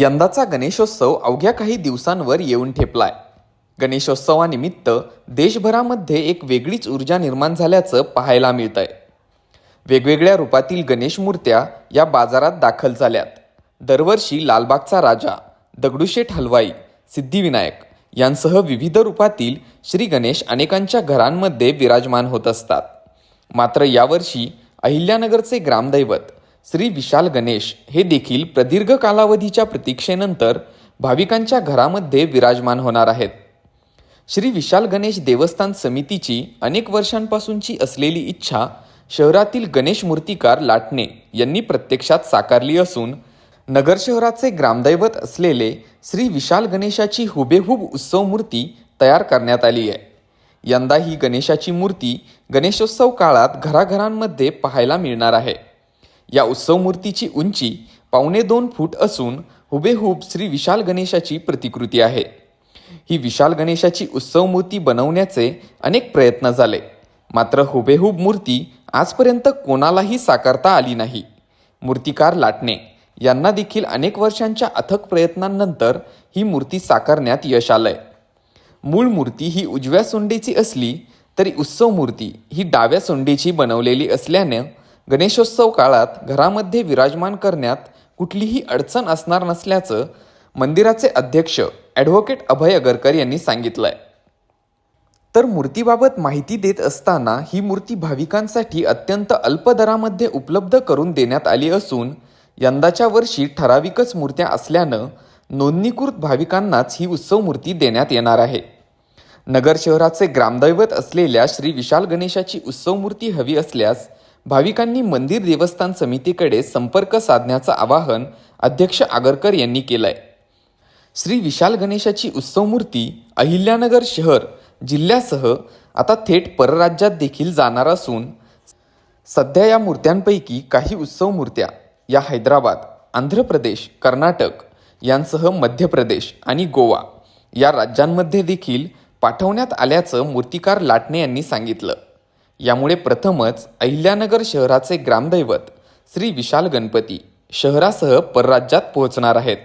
यंदाचा गणेशोत्सव अवघ्या काही दिवसांवर येऊन ठेपलाय. गणेशोत्सवानिमित्त देशभरामध्ये एक वेगळीच ऊर्जा निर्माण झाल्याचं पाहायला मिळतंय. वेगवेगळ्या रूपातील गणेश मूर्त्या या बाजारात दाखल झाल्यात. दरवर्षी लालबागचा राजा दगडूशेठ हलवाई सिद्धिविनायक यांसह विविध रूपातील श्री गणेश अनेकांच्या घरांमध्ये विराजमान होत असतात. मात्र यावर्षी अहिल्यानगरचे ग्रामदैवत श्री विशाल गणेश हे देखील प्रदीर्घ कालावधीच्या प्रतीक्षेनंतर भाविकांच्या घरामध्ये विराजमान होणार आहेत. श्री विशाल गणेश देवस्थान समितीची अनेक वर्षांपासूनची असलेली इच्छा शहरातील गणेश मूर्तिकार लाटणे यांनी प्रत्यक्षात साकारली असून नगर शहराचे ग्रामदैवत असलेले श्री विशाल गणेशाची हुबेहूब उत्सव मूर्ती तयार करण्यात आली आहे. यंदा ही गणेशाची मूर्ती गणेशोत्सव काळात घराघरांमध्ये पाहायला मिळणार आहे. या उत्सव मूर्तीची उंची पावणे दोन फूट असून हुबेहूब श्री विशाल गणेशाची प्रतिकृती आहे. ही विशाल गणेशाची उत्सव मूर्ती बनवण्याचे अनेक प्रयत्न झाले. मात्र हुबेहूब मूर्ती आजपर्यंत कोणालाही साकारता आली नाही. मूर्तिकार लाटणे यांना देखील अनेक वर्षांच्या अथक प्रयत्नांनंतर ही मूर्ती साकारण्यात यश आलंय. मूळ मूर्ती ही उजव्या सोंडेची असली तरी उत्सव मूर्ती ही डाव्या सोंडेची बनवलेली असल्यानं गणेशोत्सव काळात घरामध्ये विराजमान करण्यात कुठलीही अडचण असणार नसल्याचं मंदिराचे अध्यक्ष ॲडव्होकेट अभय अगरकर यांनी सांगितलंय. तर मूर्तीबाबत माहिती देत असताना ही मूर्ती भाविकांसाठी अत्यंत अल्प दरामध्ये उपलब्ध करून देण्यात आली असून यंदाच्या वर्षी ठराविकच मूर्त्या असल्यानं नोंदणीकृत भाविकांनाच ही उत्सव मूर्ती देण्यात येणार आहे. नगर शहराचे ग्रामदैवत असलेल्या श्री विशाल गणेशाची उत्सव मूर्ती हवी असल्यास भाविकांनी मंदिर देवस्थान समितीकडे संपर्क साधण्याचं आवाहन अध्यक्ष आगरकर यांनी केलंय. श्री विशाल गणेशाची उत्सव मूर्ती अहिल्यानगर शहर जिल्ह्यासह आता थेट परराज्यात देखील जाणार असून सध्या या मूर्त्यांपैकी काही उत्सव मूर्त्या या हैदराबाद आंध्र प्रदेश कर्नाटक यांसह मध्य प्रदेश आणि गोवा या राज्यांमध्ये देखील पाठवण्यात आल्याचं मूर्तिकार लाटणे यांनी सांगितलं. यामुळे प्रथमच अहिल्यानगर शहराचे ग्रामदैवत श्री विशाल गणपती शहरासह परराज्यात पोहोचणार आहेत.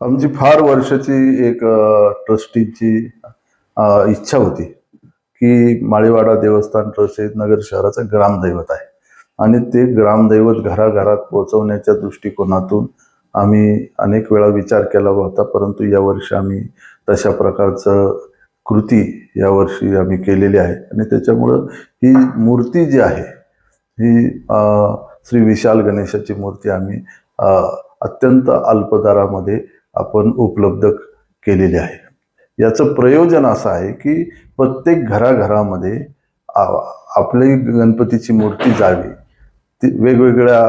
आमची फार वर्षाची एक ट्रस्टीची इच्छा होती की माळीवाडा देवस्थान ट्रस्ट हे नगर शहराचं ग्रामदैवत आहे. आणि ते ग्रामदैवत घराघरात पोहोचवण्याच्या दृष्टिकोनातून आम्ही अनेक वेळा विचार केला होता परंतु यावर्षी आम्ही तशा प्रकारचं कृती यावर्षी आम्ही केलेली आहे. आणि त्याच्यामुळं ही मूर्ती जी आहे ही श्री विशाल गणेशाची मूर्ती आम्ही अत्यंत अल्प दरामध्ये आपण उपलब्ध केलेली आहे. याचं प्रयोजन असं आहे की प्रत्येक घराघरामध्ये आपली गणपतीची मूर्ती जावी. ती वेगवेगळ्या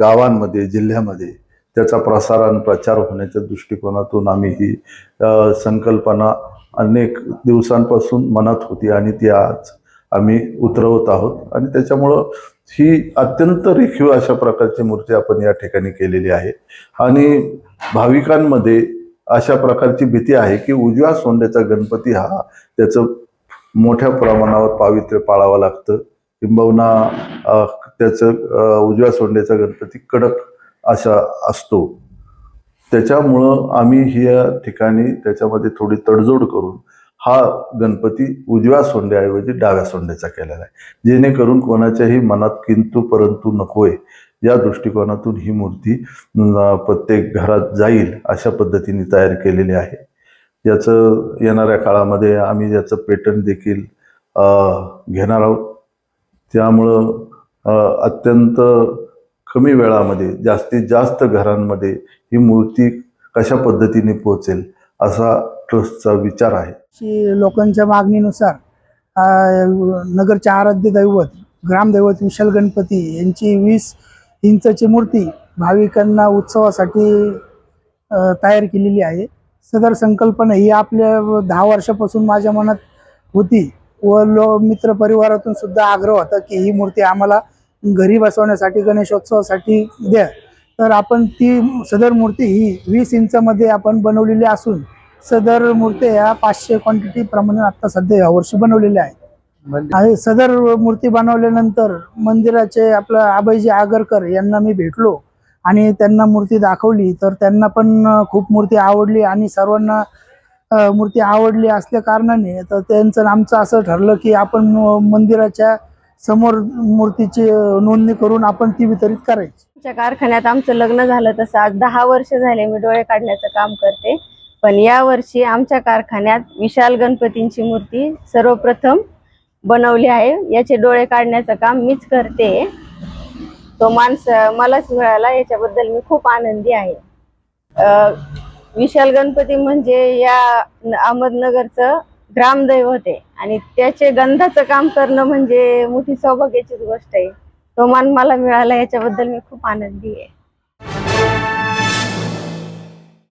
गावांमध्ये जिल्ह्यामध्ये त्याचा प्रसार आणि प्रचार होण्याच्या दृष्टिकोनातून आम्ही ही संकल्पना अनेक दिवसांपासून मनात होती आणि ती आज आम्ही उतरवत आहोत. आणि त्याच्यामुळं ही अत्यंत रेखीव अशा प्रकारची मूर्ती आपण या ठिकाणी केलेली आहे. आणि भाविकांमध्ये अशा प्रकारची भीती आहे की उजव्या सोंड्याचा गणपती हा त्याचं मोठ्या प्रमाणावर पावित्र्य पाळावं लागतं. किंबहुना त्याचं उजव्या सोंड्याचा गणपती कडक असा असतो. त्याच्यामुळं आम्ही ह्या ठिकाणी त्याच्यामध्ये थोडी तडजोड करून हा गणपती उजव्या सोंड्याऐवजी डाव्या सोंड्याचा केलेला आहे. जेणेकरून कोणाच्याही मनात किंतू परंतु नकोय या दृष्टिकोनातून ही मूर्ती प्रत्येक घरात जाईल अशा पद्धतीने तयार केलेली आहे. याचं येणाऱ्या काळामध्ये आम्ही याचं पेटर्न देखील घेणार आहोत. त्यामुळं अत्यंत कमी वेळामध्ये जास्तीत जास्त घरांमध्ये ही मूर्ती कशा पद्धतीने पोहोचेल असा ट्रस्टचा विचार आहे. लोकांच्या मागणीनुसार नगरच्या आराध्य दैवत ग्रामदैवत विशाल गणपती यांची वीस इंचाची मूर्ती भाविकांना उत्सवासाठी तयार केलेली आहे. सदर संकल्पना ही आपल्या दहा वर्षापासून माझ्या मनात होती व लो मित्र परिवारातून सुद्धा आग्रह होता की ही मूर्ती आम्हाला घरी बसवण्यासाठी गणेशोत्सवासाठी द्या. तर आपण ती सदर मूर्ती ही वीस इंचामध्ये आपण बनवलेली असून सदर मूर्त्या ह्या पाचशे क्वांटिटी प्रमाणे आता सध्या यावर्षी बनवलेल्या आहेत. आणि सदर मूर्ती बनवल्यानंतर मंदिराचे आपलं आबाईजी आगरकर यांना मी भेटलो आणि त्यांना मूर्ती दाखवली. तर त्यांना पण खूप मूर्ती आवडली आणि सर्वांना मूर्ती आवडली असल्या कारणाने तर त्यांचं आमचं असं ठरलं की आपण मंदिराच्या समोर मूर्तीची नोंदणी करून आपण ती वितरित करायची. आमच्या कारखान्यात आमचं लग्न झालं तसं आज दहा वर्ष झाले मी डोळे काढण्याचं काम करते. पण या वर्षी आमच्या कारखान्यात विशाल गणपतींची मूर्ती सर्वप्रथम बनवली आहे. याचे डोळे काढण्याचं काम मीच करते. तो माणस मलाच मिळाला याच्याबद्दल मी खूप आनंदी आहे. विशाल गणपती म्हणजे या न- अहमदनगरचं ग्रामदैवत आहे आणि त्याचे गंधाचं काम करणं म्हणजे मोठी सौभाग्याचीच गोष्ट आहे. तो मान मला मिळाला याच्याबद्दल मी खूप आनंदी आहे.